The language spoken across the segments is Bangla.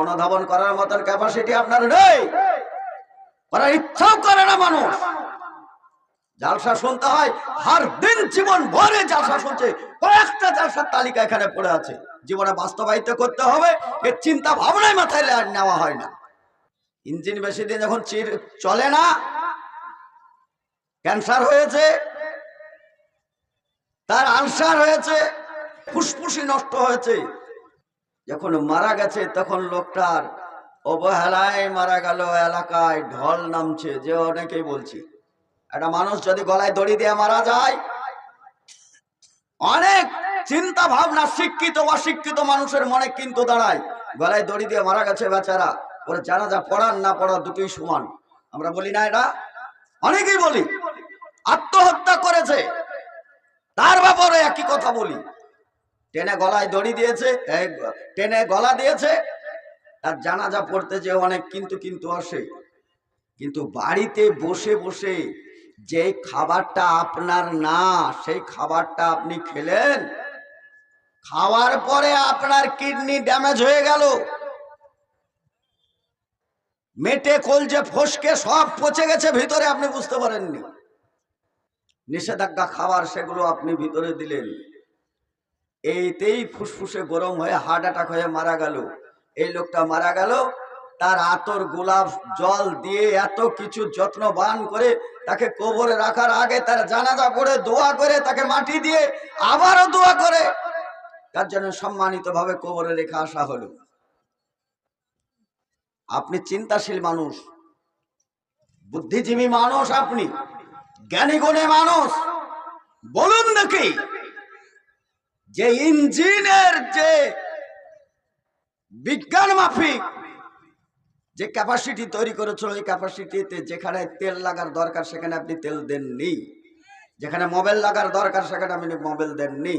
অনুধাবন করার মতন ক্যাপাসিটি আপনার নেই। করার ইচ্ছাও করে না মানুষ। জালসা শুনতে হয়, হার দিন জীবন ভরে জালসা শুনছে। কয়েকটা জালসার তালিকা এখানে পড়ে আছে। জীবনে বাস্তবায়িত করতে হবে এর চিন্তা ভাবনায় মাথায় নেওয়া হয় না। ইঞ্জিন বেশি দিন যখন চির চলে না, ক্যান্সার হয়েছে, তার আলসার হয়েছে, ফুসফুসি নষ্ট হয়েছে। যখন মারা গেছে, তখন লোকটার অবহেলায় মারা গেল এলাকায়, ঢল নামছে, যে অনেকেই বলছি। একটা মানুষ যদি গলায় দড়ি দিয়ে মারা যায়, অনেক চিন্তা ভাবনা শিক্ষিত, অশিক্ষিত মানুষের মনে কিন্তু দাঁড়ায়। গলায় দড়ি দিয়ে মারা গেছে বেচারা, ওর জানাজা পড়ার না পড়া দুটোই সমান। আমরা বলি না এটা? অনেকেই বলি, আত্মহত্যা করেছে। তার ব্যাপারে একই কথা বলি। টেনে গলায় দড়ি দিয়েছে টেনে গলা দিয়েছে। তার জানাজা পড়তে যে অনেক কিন্তু কিন্তু আসে। কিন্তু বাড়িতে বসে বসে যে খাবারটা আপনার না, সেই খাবারটা আপনি খেলেন। খাওয়ার পরে আপনার কিডনি ড্যামেজ হয়ে গেল। মেটে কলজে ফসকে সব পচে গেছে, ভিতরে আপনি বুঝতে পারেননি। নিষেধাজ্ঞা খাবার সেগুলো আপনি ভিতরে দিলেন। এইতেই ফুসফুসে গরম হয়ে হার্ট অ্যাটাক হয়ে মারা গেল। এই লোকটা মারা গেল। তার আতর, গোলাপ, জল দিয়ে এত কিছু যত্নবান করে তাকে কবরে রাখার আগে তার জানাজা পড়ে, দোয়া করে, তাকে মাটি দিয়ে আবারও দোয়া করে। তার জন্য সম্মানিত ভাবে কবরে রেখে আসা হলো। আপনি চিন্তাশীল মানুষ। বুদ্ধিজীবী মানুষ আপনি। জ্ঞানী গুণী মানুষ। বলুন দেখি। যে ইঞ্জিনের যে বিজ্ঞান মাফিক, যে ক্যাপাসিটি তৈরি করেছিল ওই ক্যাপাসিটিতে যেখানে তেল লাগার দরকার, সেখানে আপনি তেল দেননি। যেখানে মোবাইল লাগার দরকার, সেখানে আপনি মোবাইল দেননি।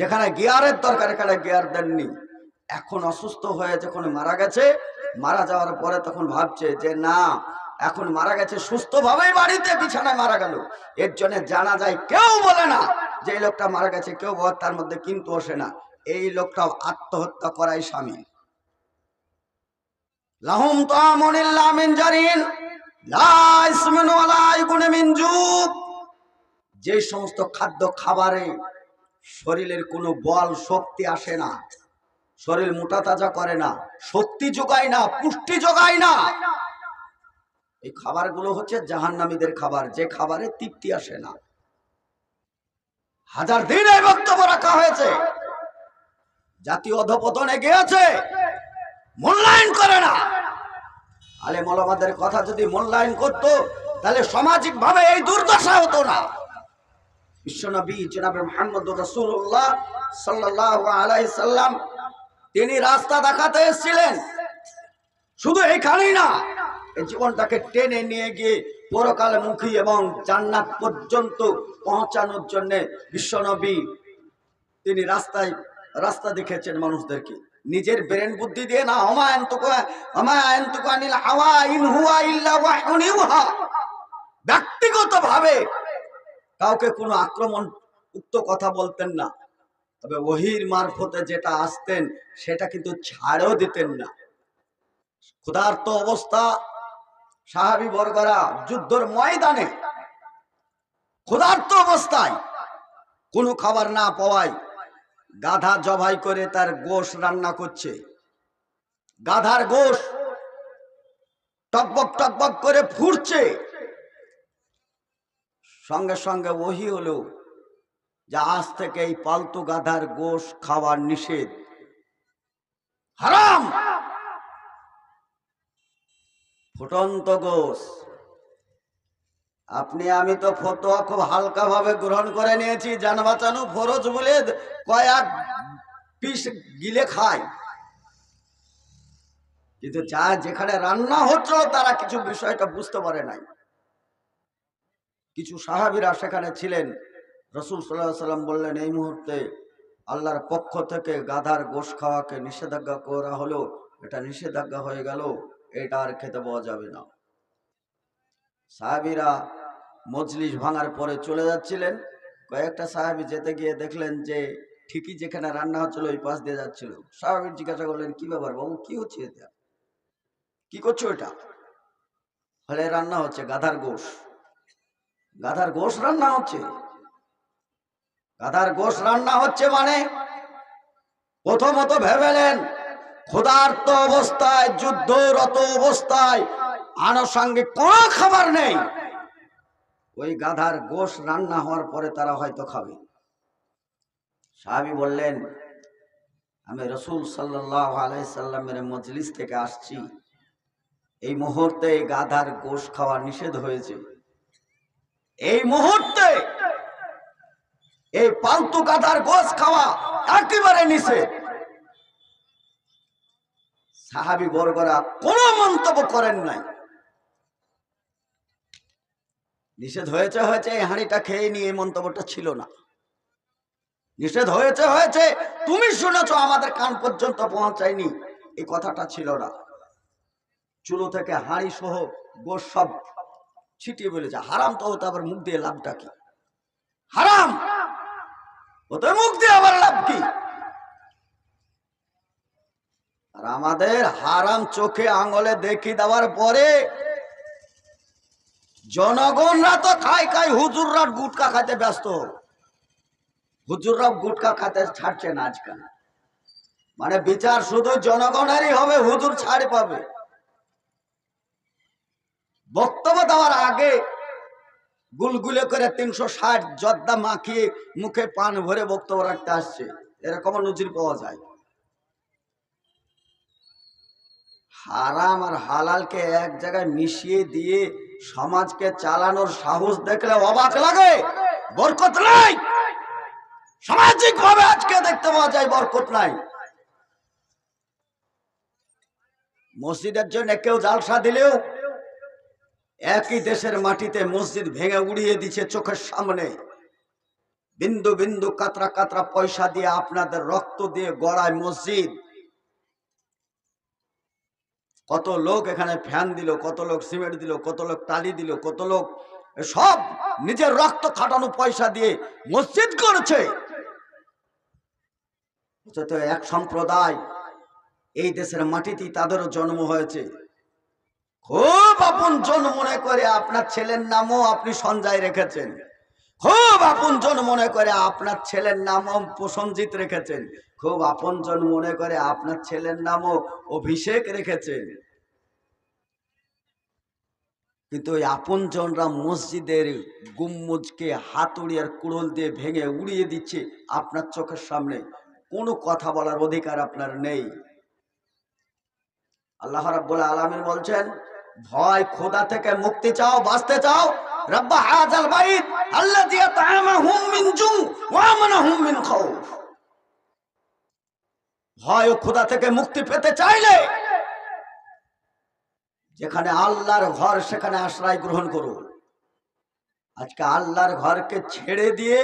যেখানে গিয়ারের দরকার এখানে গিয়ার দেননি। এখন অসুস্থ হয়ে যখন মারা গেছে, মারা যাওয়ার পরে তখন ভাবছে যে না, এখন মারা গেছে, সুস্থভাবেই বাড়িতে বিছানায় মারা গেল। এর জন্য জানা যায়, কেউ বলে না যে লোকটা মারা গেছে, কেউ তার মধ্যে কিন্তু আসে না। এই লোকটাও আত্মহত্যা করাই স্বামী। লাহুম তামুনিল্লা মিন মিন যে সমস্ত খাদ্য খাবারে শরীরের কোনো বল শক্তি আসে না, শরীর মোটা তাজা করে না, শক্তি যোগায় না, পুষ্টি যোগায় না। এই খাবারগুলো হচ্ছে জাহান্নামীদের খাবার, যে খাবারে তৃপ্তি আসে না। হাজার দিন এই বক্তব্য রাখা হয়েছে। জাতীয় অধপতনে গিয়েছে। মূল্যায়ন করে না। আলে মলমাদের কথা যদি মূল্যায়ন করত, তাহলে সামাজিক ভাবে এই দুর্দশা হতো না। বিশ্বনবী জনাবে মোহাম্মদ রসুল্লাহ সাল্লাহ আলাই সাল্লাম, তিনি রাস্তা দেখাতে এসেছিলেন। শুধু এইখানেই না, এই জীবনটাকে টেনে নিয়ে গিয়ে পরকালমুখী এবং জান্নাত পর্যন্ত পৌঁছানোর জন্য বিশ্বনবী তিনি রাস্তায় রাস্তা দেখেছেন মানুষদেরকে। নিজের ব্রেন বুদ্ধি দিয়ে না ব্যক্তিগত ভাবে কাউকে কোনো আক্রমণ উক্ত কথা বলতেন না। তবে ওহির মারফতে যেটা আসতেন, সেটা কিন্তু ছাড়ও দিতেন না। ক্ষুধার্ত অবস্থা সাহাবি বর্গরা যুদ্ধর ময়দানে ক্ষুধার্ত অবস্থায় কোনো খাবার না পাওয়ায় গাধা জবাই করে তার গোশ রান্না করছে। গাধার গোশ টকবক টকবক করে ফুটছে। সঙ্গে সঙ্গে ওহি হলো যে আজ থেকে এই পালতু গাধার গোশ খাওয়ার নিষেধ। হারাম! ফুটন্ত গোশ আপনি, আমি তো ফতোয়া খুব হালকা ভাবে গ্রহণ করে নিয়েছি, জান বাঁচানো ফরজ বলে কয়েক পিস গিলে খায় কিন্তু যা যেখানে রান্না হচ্ছিল তারা কিছু বিষয়টা বুঝতে পারে নাই। কিছু সাহাবিরা সেখানে ছিলেন। রসুল সাল্লাহ সাল্লাম বললেন, এই মুহূর্তে আল্লাহর পক্ষ থেকে গাধার গোশ খাওয়াকে নিষেধাজ্ঞা করা হলো। এটা নিষেধাজ্ঞা হয়ে গেল। এটা আর খেতে পাওয়া যাবে না। সাহাবিরা মজলিস ভাঙার পরে চলে যাচ্ছিলেন। কয়েকটা সাহাবি যেতে গিয়ে দেখলেন যে ঠিকই যেখানে রান্না হচ্ছিল ওই পাশ দিয়ে যাচ্ছিল। সাহাবির জিজ্ঞাসা করলেন, কি ব্যাপার বাবু, কি হচ্ছে এটা কি করছ এটা? হলে রান্না হচ্ছে গাধার গোশ। গাধার গোশ রান্না হচ্ছে। গাধার গোশ রান্না হচ্ছে মানে প্রথমত ভেবেলেন ক্ষুধার্ত অবস্থায়, যুদ্ধরত অবস্থায়, আনুষঙ্গিক কোনো খাবার নেই। ওই গাধার গোশ রান্না হওয়ার পরে তারা হয়তো খাবে। সাহাবি বললেন, আমি রসুল সাল্লাহ আলাইসাল্লামের মজলিস থেকে আসছি। এই মুহূর্তে গাধার গোশ খাওয়া নিষেধ হয়েছে। এই মুহূর্তে এই পালতু গাধার গোশ খাওয়া একেবারে নিষেধ। সাহাবি বর্গরা কোনো মন্তব্য করেন নাই। নিষেধ হয়েছে হয়েছে, এই হাঁড়িটা খেয়ে নিয়ে এই মন্তব্যটা ছিল না। নিষেধ হয়েছে হয়েছে, তুমি শুনেছ, আমাদের কান পর্যন্ত পৌঁছায়নি। এই কথাটা ছিল না। চুলো থেকে হাঁড়ি সহ গোস সব ছিটিয়ে বলেছে হারাম তো হতে আবার মুখ দিয়ে লাভটা কি? হারাম! ওতে মুখ দিয়ে আবার লাভ কি? আর আমাদের হারাম চোখে আঙুলে দেখি দেওয়ার পরে জনগণরা তো খাই খাই হুজুররা গুটকা খাইতে ব্যস্ত। হুজুররা গুটকা খাতে ছাড়ছে না আজকাল। মানে বিচার শুধু জনগণেরই হবে, হুজুর ছাড় পাবে। বক্তব্য দেওয়ার আগে গুলগুলে করে তিনশো ষাট জর্দা মাখিয়ে মুখে পান ভরে বক্তব্য রাখতে আসছে। এরকম নজির পাওয়া যায়। হারাম আর হালালকে এক জায়গায় মিশিয়ে দিয়ে সমাজকে চালানোর সাহস দেখলে অবাক লাগে। বরকত নাই। সামাজিক ভাবে আজকে দেখতে পাওয়া যায় বরকত নাই। মসজিদের জন্য কেউ জালসা দিলেও একই দেশের মাটিতে মসজিদ ভেঙে উড়িয়ে দিচ্ছে চোখের সামনে। বিন্দু বিন্দু কাতরা কাতরা পয়সা দিয়ে আপনাদের রক্ত দিয়ে গড়ায় মসজিদ। কত লোক এখানে ফ্যান দিল, কত লোক সিমেন্ট দিল, কত লোক টালি দিল, কত লোক সব নিজের রক্ত খাটানো পয়সা দিয়ে মসজিদ করেছে। এক সম্প্রদায় এই দেশের মাটিতেই তাদেরও জন্ম হয়েছে। খুব আপন জন মনে করে আপনার ছেলের নামও আপনি সঞ্জয় রেখেছেন। খুব আপন জন মনে করে আপনার ছেলের নামও প্রসঞ্জিত রেখেছেন। খুব আপন জন মনে করে আপনার ছেলের নামও অভিষেক রেখেছেন। কিন্তু ওই আপন জনরা মসজিদের গুম্মুজকে হাতুড়ি আর কুড়োল দিয়ে ভেঙে উড়িয়ে দিচ্ছে আপনার চোখের সামনে। কোনো কথা বলার অধিকার আপনার নেই। আল্লাহ রাব্বুল আলামিন বলছেন, ভয় খোদা থেকে মুক্তি চাও, বাঁচতে চাও? রব্বা হাজাল বাইত আল্লাযী আত'আমাহুম মিন জু ওয়া আমানাহুম মিন খাউফ। ভয় ও খোদা থেকে মুক্তি পেতে চাইলে যেখানে আল্লাহর ঘর, সেখানে আশ্রয় গ্রহণ করুন। আজকে আল্লাহর ঘরকে ছেড়ে দিয়ে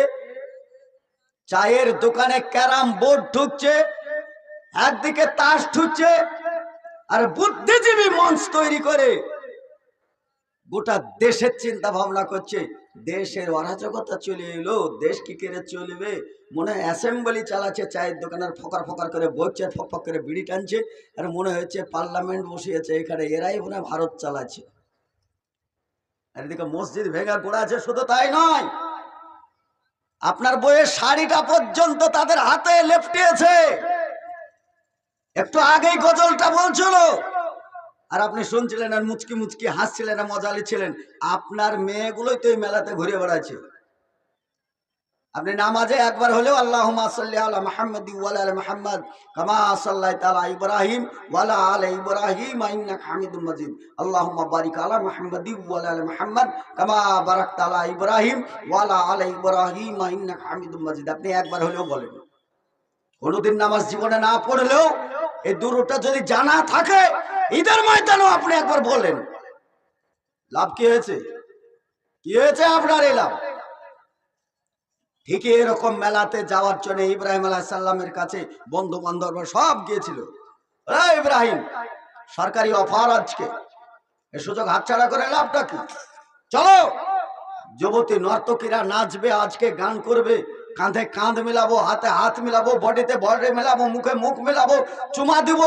চায়ের দোকানে ক্যারাম বোর্ড ঢুকছে, একদিকে তাস ঢুকছে আর বুদ্ধিজীবী মঞ্চ তৈরি করে গোটা দেশের চিন্তা ভাবনা করছে। দেশের অরাজকতা চলে এলো, দেশ কি করে চলবে? মনে হয় অ্যাসেম্বলি চালাচ্ছে, চায়ের দোকানের ফকর ফকর করে বইছে, ফক ফক করে বিড়ি টানছে, আর মনে হচ্ছে পার্লামেন্ট বসিয়েছে এখানে, এরাই মনে ভারত চালাচ্ছে। আর এদিকে মসজিদ ভেঙা গোড়াছে শুধু তাই নয়, আপনার বইয়ের শাড়িটা পর্যন্ত তাদের হাতে লেপটিয়েছে। একটু আগেই গজলটা বলছিল আর আপনি শুনছিলেন আর মুচকি মুচকি হাসছিলেন আর মজা ছিলেন আপনার মেয়েগুলোই তো এই মেলাতে ঘুরে বেড়াচ্ছে। আপনি নামাজে একবার হলেও আল্লাহ সাল্লি আলা মাহমদ কামা সাল্লাহ তালা ইব্রাহিম ওয়ালা ইব্রাহিম মাজিদ। আল্লাহুম্মা বারিক আলা আলা কামা বারাক তালা ওয়ালা আপনি একবার হলেও বলেন, কোনোদিন নামাজ জীবনে না পড়লেও এই দুটোটা যদি জানা থাকে ঈদের ময়দানও আপনি একবার বলেন। লাভ কি হয়েছে? কি হয়েছে আপনার এই লাভ? ঠিকই এরকম মেলাতে যাওয়ার জন্য ইব্রাহিম আলাহ সাল্লামের কাছে বন্ধু বান্ধব সব গিয়েছিল। ইব্রাহিম, সরকারি অফার আজকে। এ সুযোগ হাতছাড়া করে লাভটা কি? চলো, যুবতী নর্তকীরা নাচবে, আজকে গান করবে। কাঁধে কাঁধ মেলাবো, হাতে হাত মেলাবো, বডিতে বডি মেলাবো, মুখে মুখ মেলাবো, চুমা দিব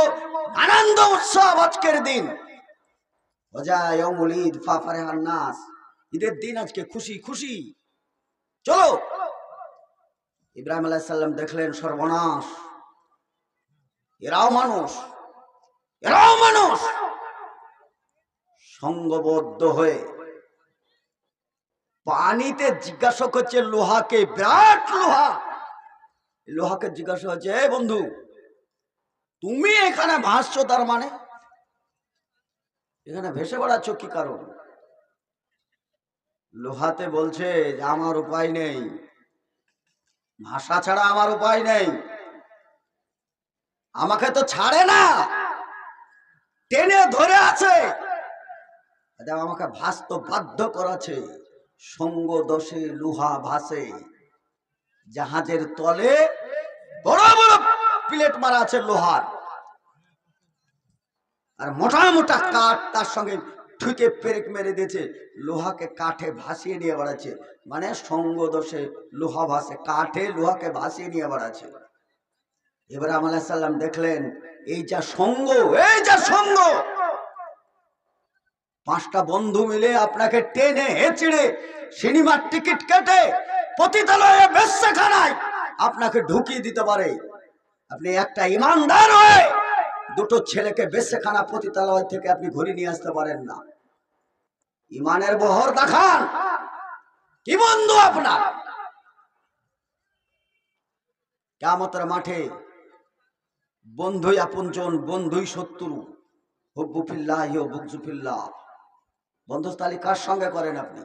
আনন্দ উৎসব আজকের দিন। ঈদের দিন আজকে খুশি খুশি। চলো। ইব্রাহিম আলাইহিস সালাম দেখলেন সর্বনাশ। এরাও মানুষ এরাও মানুষ। সঙ্গবদ্ধ হয়ে পানিতে জিজ্ঞাসা করছে লোহাকে, বিরাট লোহা। লোহাকে জিজ্ঞাসা হচ্ছে "এই বন্ধু তুমি এখানে ভাসছো তার মানে? এখানে ভেসে বেড়াচ্ছ কি কারণ? লোহাতে বলছে যে আমার উপায় নেই। ভাষা ছাড়া আমার উপায় নেই। আমাকে তো ছাড়ে না। টেনে ধরে আছে। দেখো, আমাকে ভাসতে বাধ্য করাছে। সঙ্গ দোষে লোহা ভাসে। জাহাজের তলে প্লেট মারা আছে লোহার। আর মোটা মোটা কাঠ তার সঙ্গে ঠুকে পেরেক মেরে দিয়েছে, লোহাকে কাঠে ভাসিয়ে নিয়ে বেড়াচ্ছে। মানে সঙ্গ দোষে লোহা ভাসে, কাঠে লোহাকে ভাসিয়ে নিয়ে বেড়াচ্ছে। এবার আমাল্লাহ সাল্লাম দেখলেন, এই যা সঙ্গ, এই যা সঙ্গ! পাঁচটা বন্ধু মিলে আপনাকে টেনে হেঁচড়ে সিনেমার টিকিট কেটে পতিতালয়ে বেশ্যাখানায় আপনাকে ঢুকিয়ে দিতে পারে। আপনি একটা ইমানদার হয়ে দুটো ছেলেকে বেশ্যাখানা পতিতালয় থেকে আপনি ঘুরে নিয়ে আসতে পারেন না। ইমানের বহর দেখান। কি বন্ধু আপনার? কেমতের মাঠে বন্ধুই আপনজন, বন্ধুই শত্রু। হব্বুফিল্লাহ ইয় বুকজুফিল্লাহ বন্ধুস্থালী কার সঙ্গে করেন আপনি?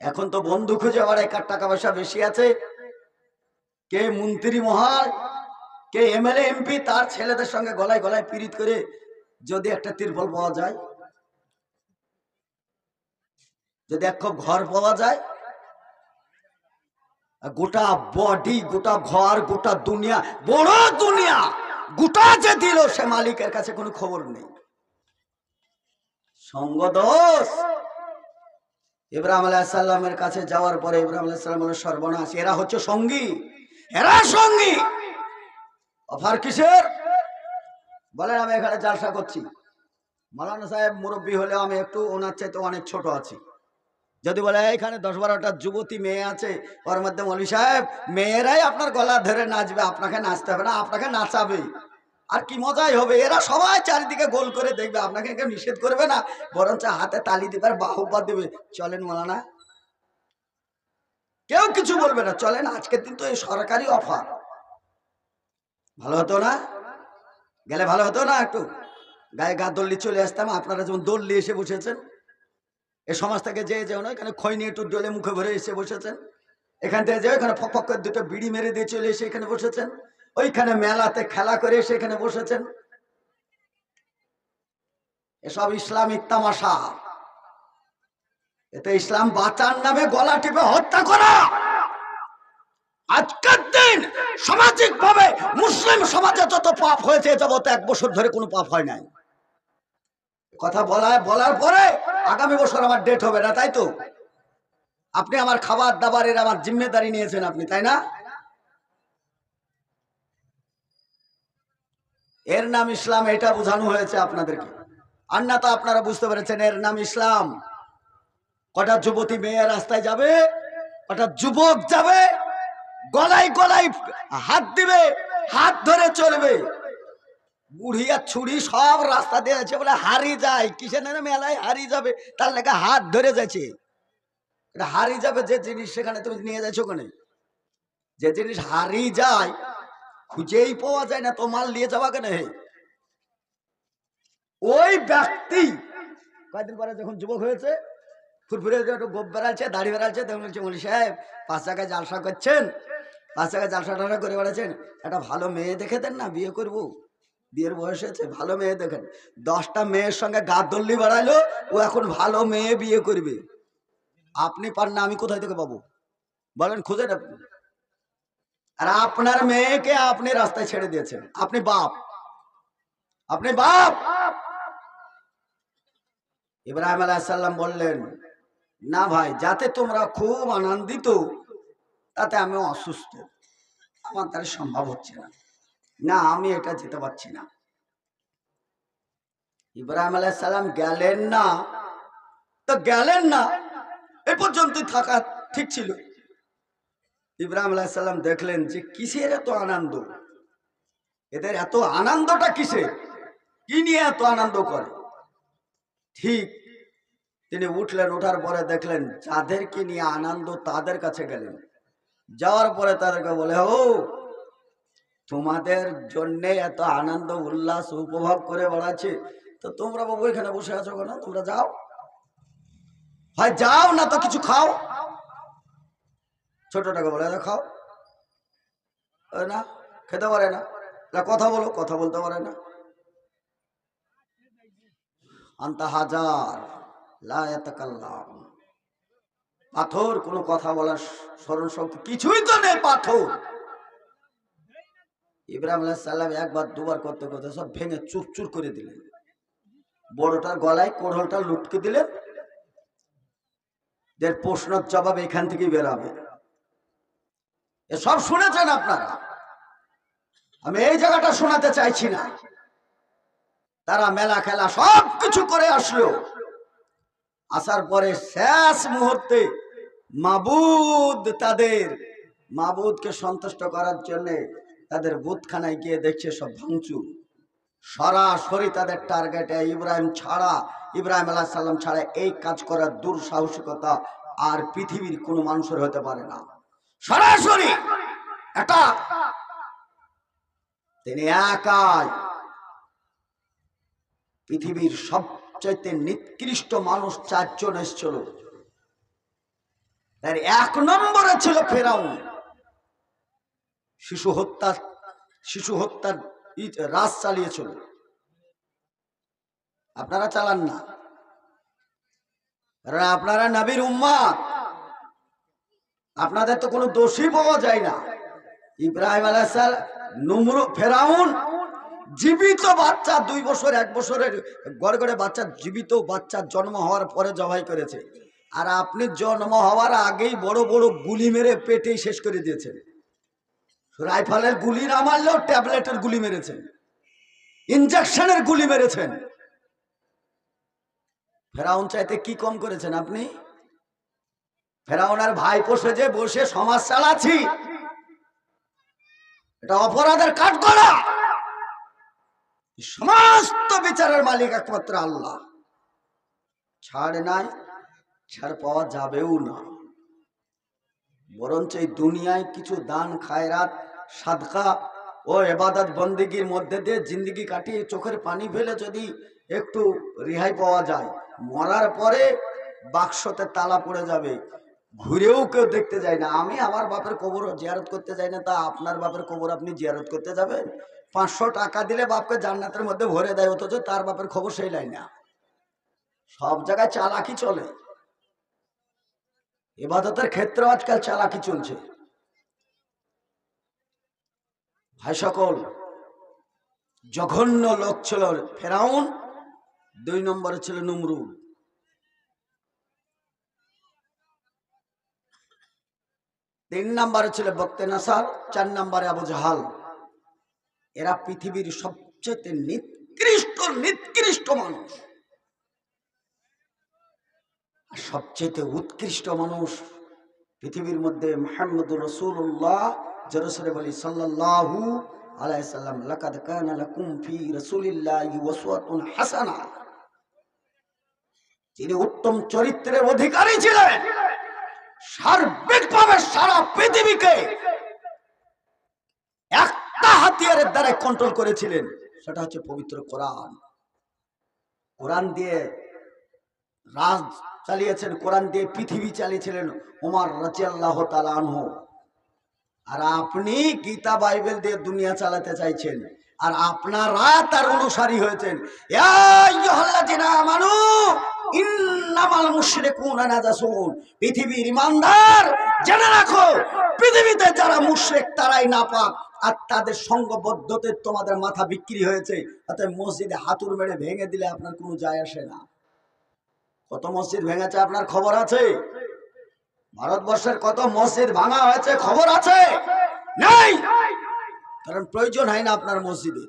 এখন তো বন্ধু খুঁজে বেড়ায় কার টাকা পয়সা বেশি আছে? কে মন্ত্রী মহাল কে এমএলএ, এমপি, তার ছেলেদের সঙ্গে গলায় গলায় পীড়িত করে যদি একটা তিরপল পাওয়া যায়, যদি এক ঘর পাওয়া যায় গোটা বডি, গোটা ঘর, গোটা দুনিয়া, বড় দুনিয়া, গোটা যে দিল, সে মালিকের কাছে কোনো খবর নেই। সঙ্গ দোষ। ইব্রাহিম আলাইসাল্লামের কাছে যাওয়ার পরে ইব্রাহিম আলাইসাল্লাম সর্বনাশ, এরা হচ্ছে সঙ্গী, এরা সঙ্গী। অফার কিসের? বলেন, আমি এখানে জালসা করছি। মালানা সাহেব মুরব্বী হলেও আমি একটু ওনার চাইতে অনেক ছোট আছি। যদি বলে এখানে দশ বারোটা যুবতী মেয়ে আছে, ওর মধ্যে মৌলী সাহেব, মেয়েরাই আপনার গলা ধরে নাচবে, আপনাকে নাচতে হবে না, আপনাকে নাচাবে। আর কি মজাই হবে, এরা সবাই চারিদিকে গোল করে দেখবে, আপনাকে কেউ নিষেধ করবে না, বরঞ্চ হাতে তালি দিবে আর বাহুবা দেবে। চলেন মালানা। কেউ কিছু বলবে না, চলেন, আজকের দিন তো এই সরকারি অফার। ভালো হতো না? গেলে ভালো হতো না একটু? গায়ে গা দল্লি চলে আসতাম, আপনারা যেমন দল্লি এসে বসেছেন। এ সমাজ থেকে যে যেও না, এখানে খৈনি একটু ডলে মুখে ভরে এসে বসেছেন। এখান থেকে যে এখানে ফক করে দুটো বিড়ি মেরে দিয়ে চলে এসে এখানে বসেছেন। ওইখানে মেলাতে খেলা করে এসে এখানে বসেছেন। এসব ইসলামিক তামাশা। এতে ইসলাম বাঁচার নামে গলা টিপে হত্যা করা। আজকের দিন সামাজিক ভাবে মুসলিম সমাজে যত পাপ হয়েছে যাবত এক বছর ধরে কোনো পাপ হয় নাই। কথা বলায় বলার পরে আগামী বছর আমার ডেট হবে না, তাই তো? আপনি আমার খাবার দাবারের আমার জিম্মেদারি নিয়েছেন আপনি, তাই না? এর নাম ইসলাম, এটা বোঝানো হয়েছে আপনাদেরকে। আর না তো আপনারা বুঝতে পেরেছেন এর নাম ইসলাম। কটা যুবতী মেয়ে রাস্তায় যাবে, কটা যুবক যাবে গলায় গলায় হাত দিবে, হাত ধরে চলবে। বুড়ি আর ছুরি সব রাস্তা দিয়ে আছে বলে হারি যায়। কিসে না মেলায় হারি যাবে? তার লেগে হাত ধরে যাচ্ছে। এটা হারি যাবে যে জিনিস সেখানে তুমি নিয়ে যাচ্ছ ওখানে। যে জিনিস হারি যায়, খুঁজেই পাওয়া যায় না, তোমার নিয়ে যাওয়া কেন হে? ওই ব্যক্তি কয়েকদিন পরে যখন যুবক হয়েছে, ফুরফুরে একটু গোপ বেড়াচ্ছে, দাড়ি বেড়াচ্ছে, তখন বলছে, মলি সাহেব, পাঁচ টাকায় জালসা করছেন? টাকায় জালসা টালসা করে বেড়াচ্ছেন, একটা ভালো মেয়ে দেখে দেন না, বিয়ে করব। বিয়ের বয়স হয়েছে, ভালো মেয়ে দেখেন। দশটা মেয়ের সঙ্গে গা দল্লি বাড়াইলো, ও এখন ভালো মেয়ে বিয়ে করবে। আপনি পার না, আমি কোথায় থেকে পাবো? বলেন খুঁজে আপনি। আর আপনার মেয়েকে আপনি রাস্তায় ছেড়ে দিয়েছেন। আপনি বাপ। আপনি বাপ! ইব্রাহিম আলাইসাল্লাম বললেন, না ভাই, যাতে তোমরা খুব আনন্দিত তাতে আমি অসুস্থ। আমার দ্বারা সম্ভব হচ্ছে না। না, আমি এটা যেতে পারছি না। ইব্রাহিম আলাইসাল্লাম গেলেন না। তো গেলেন না। এ পর্যন্ত থাকা ঠিক ছিল। ইব্রাহিম আলাইসাল্লাম দেখলেন যে কিসের এত আনন্দ? এদের এত আনন্দটা কিসে কি নিয়ে এত আনন্দ করে? ঠিক, তিনি উঠলেন, ওঠার পরে দেখলেন যাদেরকে নিয়ে আনন্দ তাদের কাছে গেলেন। যাওয়ার পরে তাদেরকে বলে ও তোমাদের জন্যে এত আনন্দ উল্লাস উপভোগ করে বেড়াচ্ছে। তো তোমরা বাবু এখানে বসে আছো কেন? তোমরা যাও। হয় যাও না তো কিছু খাও। ছোটটাকে বলে "দাও, খাও। না খেতে পারে না। কথা বলো কথা বলতে পারে না। আন্তা হাজার লা এত ইয়াতাকাল্লাম। পাথর, কোনো কথা বলার স্মরণ শক্তি কিছুই তো নেই পাথর। ইব্রাহিম সালাম একবার দুবার করতে করতে সব ভেঙে চুরচুর করে দিলেন। বড়টার গলায় কোড়লটা লুটকে দিলেন। এর প্রশ্নের জবাব এখান থেকেই বেরাবে। সব শুনেছেন আপনারা? আমি এই জায়গাটা শোনাতে চাইছি না। তারা মেলা খেলা সব কিছু করে আসলো। আসার পরে শেষ মুহূর্তে মাবুদ তাদের, মাবুদকে সন্তুষ্ট করার জন্য তাদের বুথখানায় গিয়ে দেখছে সব ভাঙচুর। সরাসরি তাদের টার্গেটে ইব্রাহিম ছাড়া, ইব্রাহিম আলাহ সাল্লাম ছাড়া এই কাজ করার দুঃসাহসিকতা আর পৃথিবীর কোনো মানুষের হতে পারে না। সরাসরি এটা তিনি একাই পৃথিবীর সবচাইতে নিকৃষ্ট মানুষ চারজন এসছিল। তার এক নম্বরে ছিল ফেরাউন। শিশু হত্যা শিশু হত্যার রাজ চালিয়েছিল। আপনারা চালান না। আপনারা নবীর উম্মাদ। আপনাদের তো কোনো দোষী পাওয়া যায় না। ইব্রাহিম আলাইসাল নুমরু, ফেরাউন, জীবিত বাচ্চা, দুই বছর, এক বছরের গড়ে গড়ে বাচ্চা, জীবিত বাচ্চা জন্ম হওয়ার পরে জবাই করেছে। আর আপনি জন্ম হওয়ার আগেই বড় বড় গুলি মেরে পেটেই শেষ করে দিয়েছেন। রাইফেলের গুলি না মারলেও ট্যাবলেটের গুলি মেরেছেন। ইনজেকশনের গুলি মেরেছেন। ফেরাউন চাইতে কি কম করেছেন আপনি? ফেরাউনের ভাই পোষে যে বসে সমাজ চালাচ্ছি। এটা অপরাধের কাঠ করা সমস্ত বিচারের মালিক একমাত্র আল্লাহ। ছাড় নাই ছাড় পাওয়া যাবেও না। বরঞ্চ এই দুনিয়ায় কিছু দান, খায়রাত, সাদকা ও এবাদত বন্দিগির মধ্যে দিয়ে জিন্দিগি কাটিয়ে চোখের পানি ফেলে যদি একটু রেহাই পাওয়া যায়, মরার পরে বাক্সতে তালা পড়ে যাবে। ঘুরেও কেউ দেখতে যায় না। আমি আমার বাপের কবর জিয়ারত করতে যাই না, তা আপনার বাপের কবর আপনি জিয়ারত করতে যাবেন? পাঁচশো টাকা দিলে বাপকে জান্নাতের মধ্যে ভরে দেয়, অথচ তার বাপের খবর সেই লাই না সব জায়গায় চালাকি চলে। এবাদতের ক্ষেত্রে আজকাল চালাকি চলছে। ভাই সকল, জঘন্য লোক ছিল ফেরাউন, দুই নম্বরে ছিল নমরুদ। তিন নম্বরে ছিল বক্তে নাসার, চার নম্বরে আবু জাহাল। এরা পৃথিবীর সবচেয়ে নিকৃষ্ট নিকৃষ্ট মানুষ। সবচেয়ে উৎকৃষ্ট মানুষ পৃথিবীর মধ্যে মোহাম্মদ রসুল্লাহ জরসরে বলি সাল্লাল্লাহু আলাইহি সাল্লাম, লাকাদ কানা লাকুম ফি রাসূলিল্লাহি উসওয়াতুন হাসানা। তিনি উত্তম চরিত্রের অধিকারী ছিলেন, সার্বিকভাবে সারা পৃথিবীকে একটা হাতিয়ারের দ্বারা কন্ট্রোল করেছিলেন, সেটা হচ্ছে পবিত্র কোরআন। কোরআন দিয়ে রাজ চালিয়েছেন, কোরআন দিয়ে পৃথিবী চালিয়েছিলেন ওমর রাজিয়াল্লাহ তালানহ আর আপনি গীতা, বাইবেল দিয়ে দুনিয়া চালাতে চাইছেন, আর আপনারা তার অনুসারী হয়েছেন। ইন্নামাল পৃথিবীর ইমানদার রাখো, পৃথিবীতে যারা তারাই নাপাক, আর তাদের তোমাদের মাথা বিক্রি হয়েছে তাতে মসজিদে হাতুর মেরে ভেঙে দিলে আপনার কোনো যায় আসে না। কত মসজিদ ভেঙেছে আপনার খবর আছে? ভারতবর্ষের কত মসজিদ ভাঙা হয়েছে খবর আছে? নেই! কারণ প্রয়োজন হয় না আপনার মসজিদের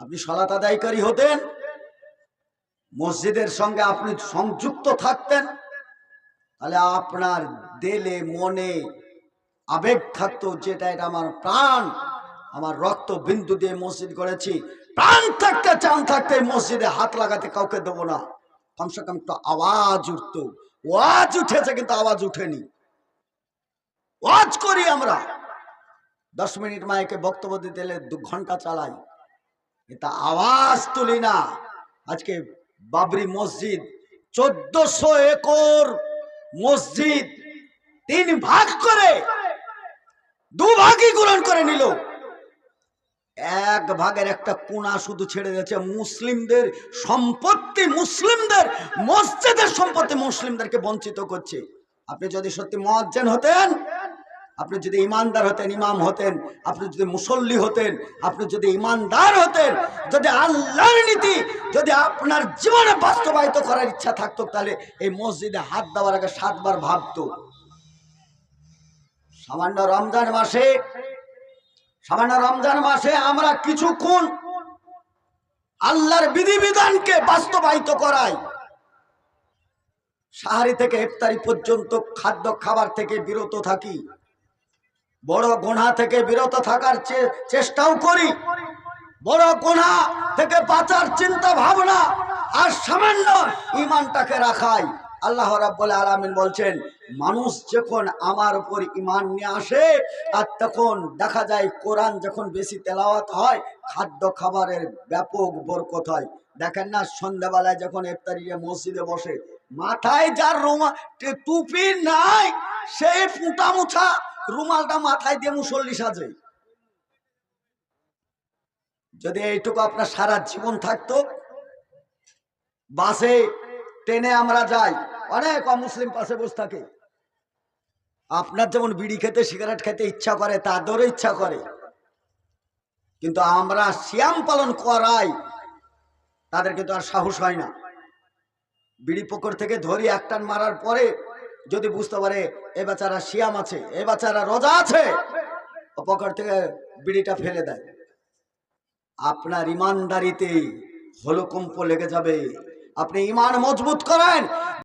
আপনি সলাত আদায়কারী হতেন, মসজিদের সঙ্গে আপনি সংযুক্ত থাকতেন, তাহলে আপনার দেলে, মনে আবেগ থাকতো যেটা এটা আমার প্রাণ, আমার রক্ত বিন্দু দিয়ে মসজিদ করেছি প্রাণ থাকতে, চান থাকতে মসজিদে হাত লাগাতে কাউকে দেবো না। কমসে কম একটু আওয়াজ উঠতো। ওয়াজ উঠেছে কিন্তু আওয়াজ উঠেনি। ওয়াজ করি আমরা। দশ মিনিট মাইকে বক্তব্য দিতে এলে দু ঘণ্টা চালাই। এটা আওয়াজ তুলি না। আজকে বাবরি মসজিদ, চোদ্দশো একর মসজিদ, তিন ভাগ করে দু ভাগই গ্রহণ করে নিল। এক ভাগের একটা কোনা শুধু ছেড়ে দিয়েছে। মুসলিমদের সম্পত্তি মুসলিমদের, মসজিদের সম্পত্তি মুসলিমদেরকে বঞ্চিত করছে। আপনি যদি সত্যি মজ্জেন হতেন, আপনি যদি ইমানদার হতেন, ইমাম হতেন, আপনি যদি মুসল্লি হতেন, আপনি যদি ইমানদার হতেন, যদি আল্লাহর নীতি, যদি আপনার জীবনে বাস্তবায়িত করার ইচ্ছা থাকতো, তাহলে এই মসজিদে হাত দেওয়ার আগে সাতবার ভাবতো। সামান্য রমজান মাসে সামান্য রমজান মাসে আমরা কিছুক্ষণ আল্লাহর বিধিবিধানকে বাস্তবায়িত করাই। সাহারি থেকে ইফতারি পর্যন্ত খাদ্য খাবার থেকে বিরত থাকি। বড় গোনা থেকে বিরত থাকার চেষ্টাও করি। বড় গোনা থেকে বাঁচার চিন্তা ভাবনা আর সামান্য ইমানটাকে রাখাই। আল্লাহ রাব্বুল আলামিন বলছেন, মানুষ যখন আমার উপর ইমান নিয়ে আসে, আর তখন দেখা যায় কোরআন যখন বেশি তেলাওয়াত হয়, খাদ্য খাবারের ব্যাপক বরকত হয়। দেখেন না, সন্ধ্যাবেলায় যখন ইফতারিয়ে মসজিদে বসে, মাথায় যার রুমা টুপি নাই, সেই ফুটা মুছা রুমালটা মাথায় দিয়ে মুসল্লি সাজে। যদি এইটুকু আপনার সারা জীবন থাকতো, বাসে ট্রেনে আমরা যাই, অনেক অমুসলিম পাশে বসে থাকে। আপনার যেমন বিড়ি খেতে, সিগারেট খেতে ইচ্ছা করে, তাদেরও ইচ্ছা করে। কিন্তু আমরা শ্যাম পালন করাই, তাদের কিন্তু আর সাহস হয় না। বিড়ি পুকুর থেকে ধরি একটান মারার পরে, যদি বুঝতে পারে এ বেচারা শিয়াম আছে, এ বেচারা রোজা আছে, ও পকেট থেকে বিড়িটা ফেলে দেয়। আপনার ইমানদারিতে হলকম্প লেগে যাবে। আপনি ইমান মজবুত করেন।